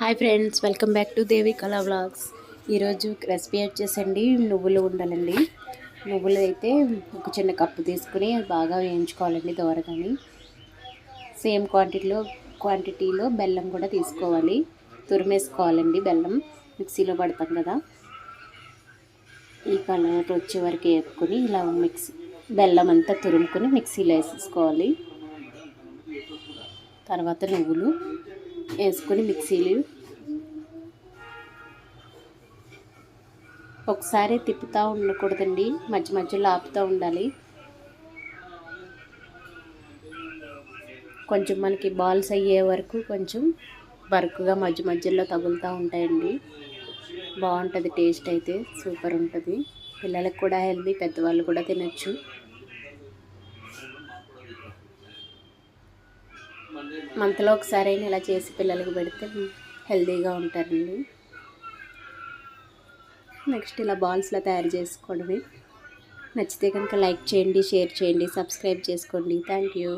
Hi friends welcome back to Devi Kala vlogs. ఈరోజు recipe వచ్చేసండి నువ్వులు ఉండాలండి. నువ్వులు అయితే ఒక చిన్న కప్పు తీసుకుని అది బాగా వేయించుకోవాలండి దోరగాని. సేమ్ క్వాంటిటీలో క్వాంటిటీలో బెల్లం కూడా తీసుకోవాలి. తురిమేసుకోవాలండి బెల్లం మిక్సీలో పడతాం కదా. ఈ కలర్ వచ్చే వరకు వేపుకొని ఇలా మిక్సీ బెల్లం అంతా తురుముకొని మిక్సీలో వేసేసుకోవాలి. తర్వాత నువ్వులు. వేసుకొని మిక్సీలు ఒకసారి తిప్పుతూ ఉండకూడదండి. మధ్య మధ్యలో ఆపుతూ ఉండాలి. కొంచెం మనకి బాల్స్ అయ్యే వరకు కొంచెం వరకుగా మధ్య మధ్యలో తగులుతూ ఉంటాయండి. బాగుంటుంది టేస్ట్ అయితే సూపర్ ఉంటుంది. పిల్లలకు కూడా హెల్దీ పెద్దవాళ్ళు కూడా తినచ్చు. మంత్లో ఒకసారి ఇలా చేసి పిల్లలకు పెడితే హెల్తీగా ఉంటారండి. నెక్స్ట్ ఇలా బాల్స్లో తయారు చేసుకోవడమే. నచ్చితే కనుక లైక్ చేయండి షేర్ చేయండి సబ్స్క్రైబ్ చేసుకోండి. Thank you.